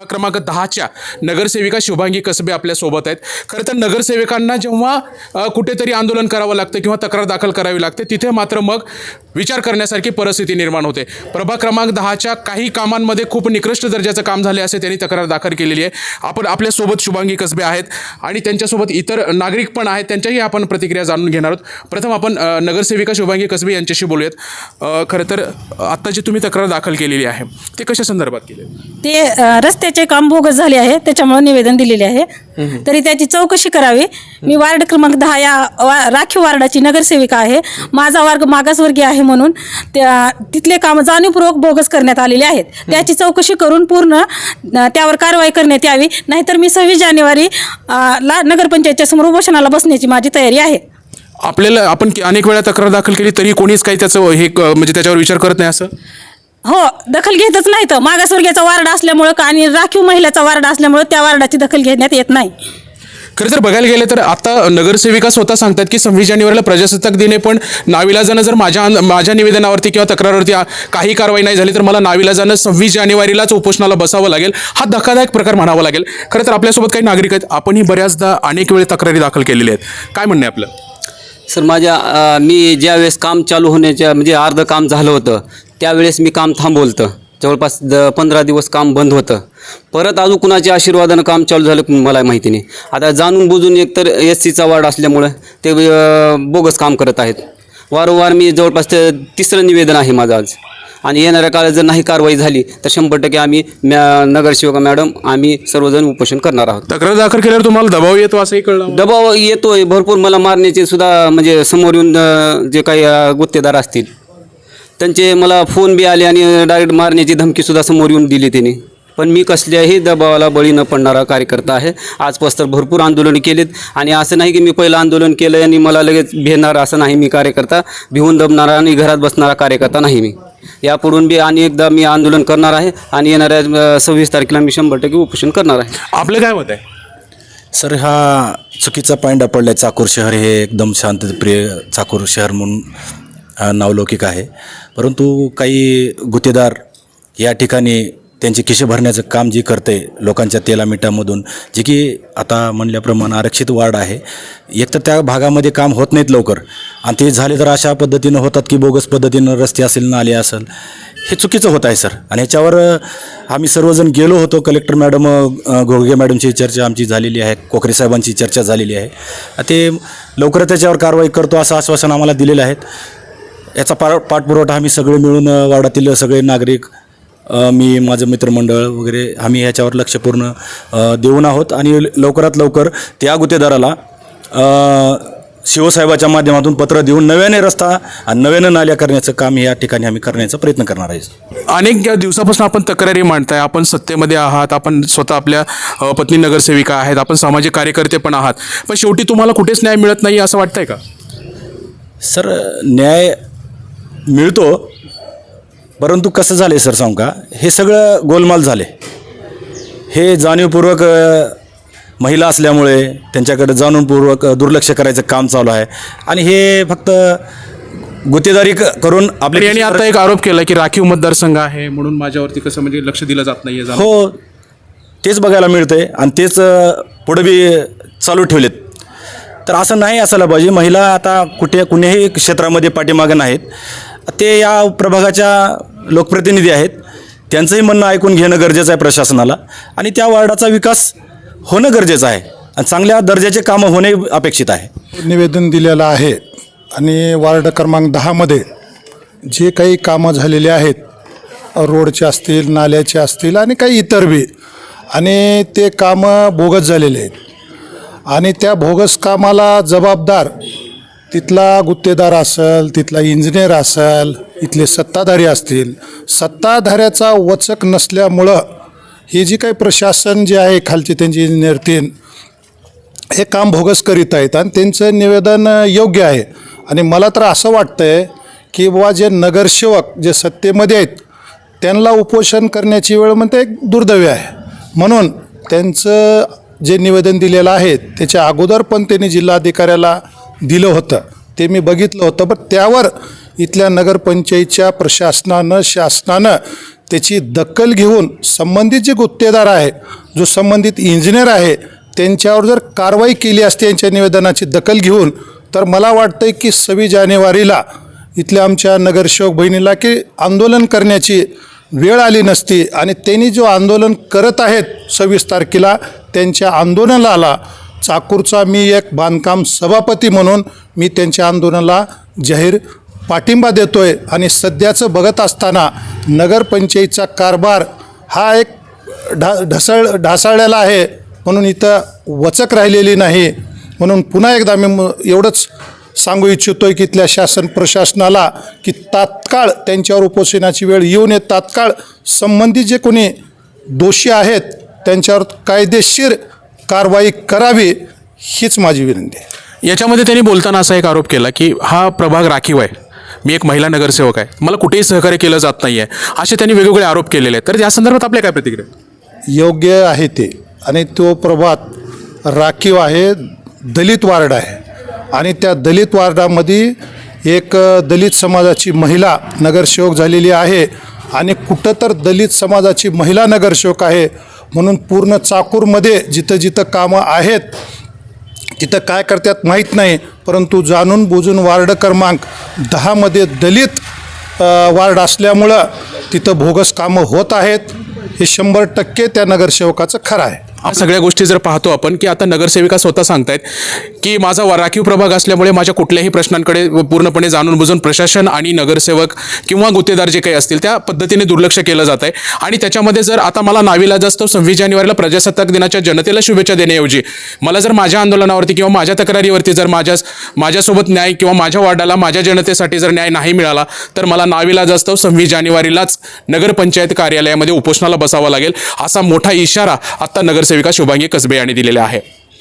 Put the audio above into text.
क्रमांक दहाच्या नगरसेविका शुभांगी कसबे आपल्यासोबत आहेत. खरं तर नगरसेवकांना जेव्हा कुठेतरी आंदोलन करावं लागतं किंवा तक्रार दाखल करावी लागते तिथे मात्र मग विचार करण्यासारखी परिस्थिती निर्माण होते. प्रभाग क्रमांक दहाच्या काही कामांमध्ये खूप निकृष्ट दर्जाचं काम झाले असे त्यांनी तक्रार दाखल केलेली आहे. आपण आपल्यासोबत शुभांगी कसबे आहेत आणि त्यांच्यासोबत इतर नागरिक पण आहेत त्यांच्याही आपण प्रतिक्रिया जाणून घेणार आहोत. प्रथम आपण नगरसेविका शुभांगी कसबे यांच्याशी बोलूयात. खरं तर आत्ता जी तुम्ही तक्रार दाखल केलेली आहे ते कशा संदर्भात केले ते रस्ते रस्त्याचे काम बोगस झाले आहे त्याच्यामुळे निवेदन दिलेले आहे. तरी त्याची चौकशी करावी. मी वार्ड क्रमांक दहा या वा- राखीव वार्डाची नगरसेविका आहे. माझा वर्ग मागासवर्गीय आहे म्हणून त्या तिथले काम जाणीवपूर्वक बोगस करण्यात आलेले आहेत. त्याची चौकशी करून पूर्ण त्यावर कारवाई करण्यात यावी. नाहीतर मी सव्वीस जानेवारी ला नगरपंचायतच्या समोर उपोषणाला बसण्याची माझी तयारी आहे. आपल्याला आपण अनेक वेळा तक्रार दाखल केली तरी कोणीच काही त्याचं हे म्हणजे त्याच्यावर विचार करत नाही असं? हो दखल घेतच नाही तर. मागासवर्गीयाचा वार्ड असल्यामुळं का? आणि राखीव महिलाचा वार्ड असल्यामुळं त्या वार्डाची दखल घेण्यात येत नाही. खरं तर बघायला गेलं तर आता नगरसेविका स्वतः सांगतात की सव्वीस जानेवारीला प्रजासत्ताक दिने पण नाविलाजानं जर माझ्या माझ्या निवेदनावरती किंवा तक्रारावरती काही कारवाई नाही झाली तर मला नाविलाजानं सव्वीस जानेवारीलाच उपोषणाला बसावं लागेल. हा धक्कादायक प्रकार म्हणावा लागेल. खरं तर आपल्यासोबत काही नागरिक आहेत. आपणही बऱ्याचदा अनेक वेळ तक्रारी दाखल केलेल्या आहेत. काय म्हणणे आपलं? सर माझ्या मी ज्यावेळेस काम चालू होण्याच्या म्हणजे अर्ध काम झालं होतं त्यावेळेस मी काम थांबवलं. होतं जवळपास द पंधरा दिवस काम बंद होतं. परत अजून कुणाच्या आशीर्वादानं काम चालू झालं मला माहिती नाही. आता जाणून बुजून एकतर एस सीचा वार्ड असल्यामुळं ते बोगस काम करत आहेत. वारंवार मी जवळपास ते तिसरं निवेदन आहे माझं आज. आणि येणाऱ्या काळात जर नाही कारवाई झाली तर शंभर टक्के आम्ही मॅ नगरसेवका मॅडम आम्ही सर्वजण उपोषण करणार आहोत. तक्रार दाखल केल्यावर तुम्हाला दबाव येतो असंही कळलं दबाव येतोय भरपूर मला मारण्याचे सुद्धा म्हणजे समोर येऊन जे काही गुत्तेदार असतील त्यांचे मला फोन बी आले आणि डायरेक्ट मारण्याची धमकी सुद्धा समोर येऊन दिली त्यांनी पण मी कसल्याही दबावाला बळी न पडणारा कार्यकर्ता आहे. आजपास तर भरपूर आंदोलन केलेत आणि असं नाही की मी पहिलं आंदोलन केलं आणि मला लगेच भेणार असं नाही मी कार्यकर्ता भिवून दबणारा आणि घरात बसणारा कार्यकर्ता नाही मी. यापुढून बी आणि एकदा मी आंदोलन करणार आहे आणि येणाऱ्या सव्वीस तारखेला मी शंभर टक्के उपोषण करणार आहे. आपलं काय मत आहे? सर हा चुकीचा पायंडा पडला आहे चाकूर शहर हे एकदम शांतप्रिय चाकूर शहर म्हणून नावलौकिक आहे. परंतु काही गुत्तेदार या ठिकाणी त्यांची खिशे भरण्याचं काम जी करते लोकांच्या तेलामिठामधून जे की आता म्हणल्याप्रमाणे आरक्षित वार्ड आहे. एक तर त्या भागामध्ये काम होत नाहीत लवकर. आणि ते झाले तर अशा पद्धतीनं होतात की बोगस पद्धतीनं रस्ते असेल नाले असेल हे चुकीचं होत आहे सर. आणि ह्याच्यावर आम्ही सर्वजण गेलो होतो. कलेक्टर मॅडम अ, मॅडमची चर्चा आमची झालेली आहे. कोकरे साहेबांची चर्चा झालेली आहे. ते लवकर त्याच्यावर कारवाई करतो असं आश्वासन आम्हाला दिलेलं आहेत. याचा पा पाठपुरवठा आम्ही सगळे मिळून अ, वार्डातील सगळे नागरिक मी माझं मित्रमंडळ वगैरे आम्ही ह्याच्यावर लक्ष पूर्ण अ, देऊन आहोत. आणि लवकरात लवकर त्या गुत्तेदाराला शिवसाहेबाच्या माध्यमातून पत्र देऊन नव्याने रस्ता आणि नव्यानं नाल्या करण्याचं काम या ठिकाणी आम्ही करण्याचा प्रयत्न करणार आहे. अनेक दिवसापासून आपण तक्रारी मांडताय आपण सत्तेमध्ये आहात आपण स्वतः आपल्या पत्नी नगरसेविका आहेत आपण सामाजिक कार्यकर्ते पण आहात. पण शेवटी तुम्हाला कुठेच न्याय मिळत नाही असं वाटतंय का? सर न्याय मिळतो. परंतु कसं झालं सर सांगू का? हे सगळं गोलमाल झाले. हे जाणीवपूर्वक महिला असल्यामुळे त्यांच्याकडे जाणूनपूर्वक दुर्लक्ष करायचं काम चालू आहे. आणि हे फक्त गुत्तेदारी करून आणि आपले यांनी आता एक आरोप केला की राखीव मतदारसंघ आहे म्हणून माझ्यावरती कसं म्हणजे लक्ष दिलं जात जरा. हो तेच बघायला मिळतंय आणि तेच पुढे बी चालू ठेवलेत. तर असं नाही असायला पाहिजे. महिला आता कुठे कुणीही क्षेत्रामध्ये पाठीमागं नाहीत. ते या प्रभागाच्या लोकप्रतिनिधी आहेत. त्यांचंही म्हणणं ऐकून घेणं गरजेचं आहे प्रशासनाला. आणि त्या वार्डाचा विकास होणं गरजेचं आहे. आणि चांगल्या दर्जाचे कामं होणे अपेक्षित आहे. निवेदन दिलेलं आहे. आणि वार्ड क्रमांक दहामध्ये जे काही कामं झालेले आहेत रोडचे असतील नाल्याचे असतील आणि काही इतर बी आणि ते कामं बोगस झालेले आहेत. आणि त्या बोगस कामाला जबाबदार तिथला गुत्तेदार असेल तिथला इंजिनियर असेल इथले सत्ताधारी असतील. सत्ताधाऱ्याचा वचक नसल्यामुळं हे जी काही प्रशासन जे आहे खालचे त्यांचे इंजिनियर तीन हे काम भोगस करीत आहेत आणि त्यांचं निवेदन योग्य आहे. आणि मला तर असं वाटतं आहे की बाबा जे नगरसेवक जे सत्तेमध्ये आहेत त्यांना उपोषण करण्याची वेळ म्हणते एक दुर्दैवी आहे. म्हणून त्यांचं जे निवेदन दिलेलं आहे त्याच्या अगोदर पण त्यांनी जिल्हाधिकाऱ्याला दिलं होतं. ते मी बघितलं होतं पण त्यावर इथल्या नगरपंचायतच्या प्रशासनानं शासनानं त्याची दखल घेऊन संबंधित जे गुत्तेदार आहे जो संबंधित इंजिनियर आहे त्यांच्यावर जर कारवाई केली असते यांच्या निवेदनाची दखल घेऊन तर मला वाटतं की सव्वीस जानेवारीला इथल्या आमच्या नगरसेवक बहिणीला की आंदोलन करण्याची वेळ आली नसती आणि त्यांनी जो आंदोलन करत आहेत सव्वीस तारखेला त्यांच्या आंदोलनाला चाकूरचा मी एक बांधकाम सभापती म्हणून मी त्यांच्या आंदोलनाला जाहीर पाठिंबा देतो आहे आणि सध्याचं बघत असताना नगरपंचायतीचा कारभार हा एक ढा ढसळ ढासाळलेला आहे. म्हणून इथं वचक राहिलेली नाही. म्हणून पुन्हा एकदा मी म- एवढंच सांगू इच्छितो आहे की इथल्या शासन प्रशासनाला की तात्काळ त्यांच्यावर उपोषणाची वेळ येऊ नये. तात्काळ संबंधित जे कोणी दोषी आहेत त्यांच्यावर कायदेशीर कारवाई करावी हीच माझी विनंती आहे. याच्यामध्ये त्यांनी बोलताना असा एक आरोप केला की हा प्रभाग राखीव आहे. मी एक महिला नगरसेवक आहे. मला कुठेही सहकार्य केलं जात नाही आहे असे त्यांनी वेगवेगळे आरोप केलेले आहेत. तर या संदर्भात आपल्या काय प्रतिक्रिया? योग्य आहे ते. आणि तो प्रभात राखीव आहे दलित वार्ड आहे. आणि त्या दलित वार्डामध्ये एक दलित समाजाची महिला नगरसेवक झालेली आहे. आणि कुठं तर दलित समाजाची महिला नगरसेवक आहे म्हणून पूर्ण चाकूरमध्ये जिथं जिथं कामं आहेत तिथं काय करतात माहीत नाही परंतु जाणून बुजून वार्ड क्रमांक दहामध्ये दलित वार्ड असल्यामुळं तिथं भोगस कामं होत आहेत. हे शंभर टक्के त्या नगरसेवकाचं खरं आहे. सगळ्या गोष्टी जर पाहतो आपण की आता नगरसेविका स्वतः सांगतायत की माझा राखीव प्रभाग असल्यामुळे माझ्या कुठल्याही प्रश्नांकडे पूर्णपणे जाणून बुजून प्रशासन आणि नगरसेवक किंवा गुत्तेदार जे काही असतील त्या पद्धतीने दुर्लक्ष केलं जात आहे आणि त्याच्यामध्ये जर आता मला नावीला असतो सव्वीस जानेवारीला प्रजासत्ताक दिनाच्या जनतेला शुभेच्छा देण्याऐवजी मला जर माझ्या आंदोलनावरती किंवा माझ्या तक्रारीवरती जर माझ्या माझ्यासोबत न्याय किंवा माझ्या वार्डाला माझ्या जनतेसाठी जर न्याय नाही मिळाला तर मला नावीला असतो सव्वीस जानेवारीलाच नगरपंचायत कार्यालयामध्ये उपोषणाला बसावं लागेल. असा मोठा इशारा आत्ता नगरसेविका शुभांगी कसबे यांनी दिलेला आहे.